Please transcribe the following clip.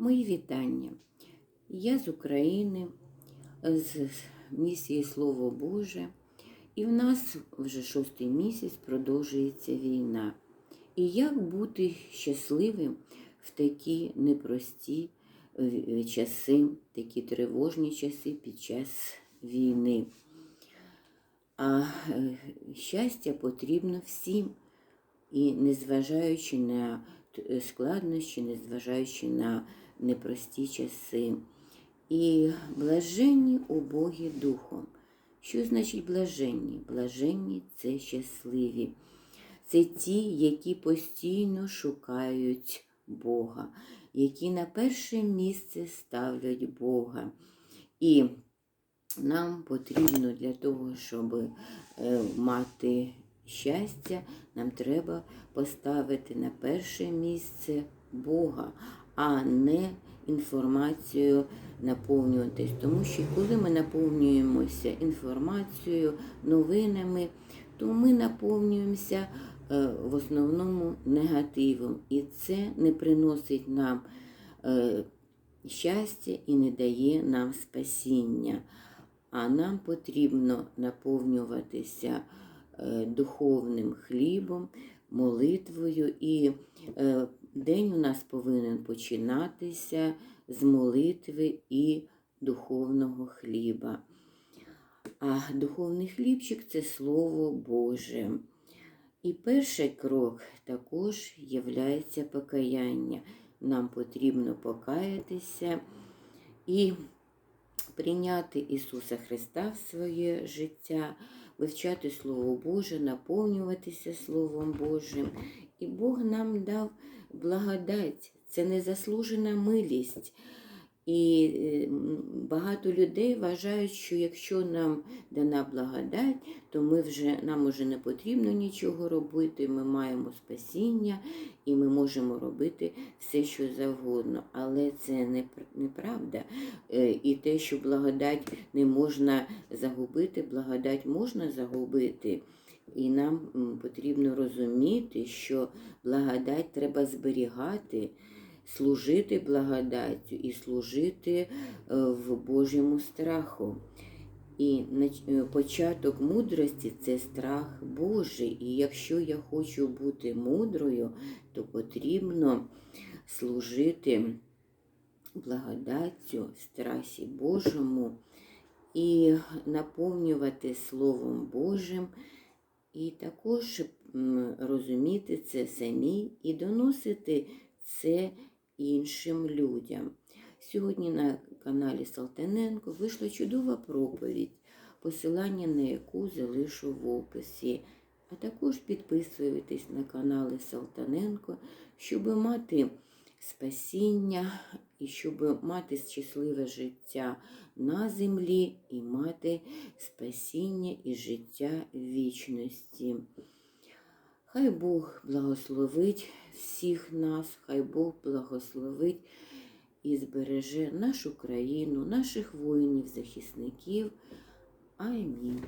Мої вітання. Я з України, з місії Слово Боже, і в нас вже шостий місяць продовжується війна. І як бути щасливим в такі непрості е, часи, такі тривожні часи під час війни? А е, щастя потрібно всім. І незважаючи на складнощі, незважаючи на непрості часи. І блаженні убогі духом. Що значить блаженні? Блаженні це щасливі. Це ті, які постійно шукають Бога, які на перше місце ставлять Бога. І нам потрібно для того, щоб е, мати щастя, нам треба поставити на перше місце Бога, а не інформацією наповнюватись. Тому що коли ми наповнюємося інформацією, новинами, то ми наповнюємося е, в основному негативом. І це не приносить нам е, щастя і не дає нам спасіння. А нам потрібно наповнюватися духовним хлібом, молитвою. І е, день у нас повинен починатися з молитви і духовного хліба. А духовний хлібчик це Слово Боже. І перший крок також є покаяння. Нам потрібно покаятися і прийняти Ісуса Христа в своє життя, вивчати Слово Боже, наповнюватися Словом Божим. І Бог нам дав благодать, це незаслужена милість. І е, багато людей вважають, що якщо нам дана благодать, то ми вже, нам уже не потрібно нічого робити, ми маємо спасіння і ми можемо робити все, що завгодно. Але це не, пр- неправда. Е, І те, що благодать не можна загубити, благодать можна загубити. І нам потрібно розуміти, що благодать треба зберігати, служити благодаттю і служити е, в Божому страху. І е, початок мудрості це страх Божий. І якщо я хочу бути мудрою, то потрібно служити благодаттю страсі Божому і наповнювати Словом Божим, і також розуміти це самі і доносити це іншим людям. Сьогодні на каналі Салтаненко вийшла чудова проповідь, посилання на яку залишу в описі. А також підписуйтесь на канали Салтаненко, щоб мати спасіння і щоб мати щасливе життя на землі і мати спасіння і життя вічності. Хай Бог благословить всіх нас, хай Бог благословить і збереже нашу країну, наших воїнів, захисників. Амінь.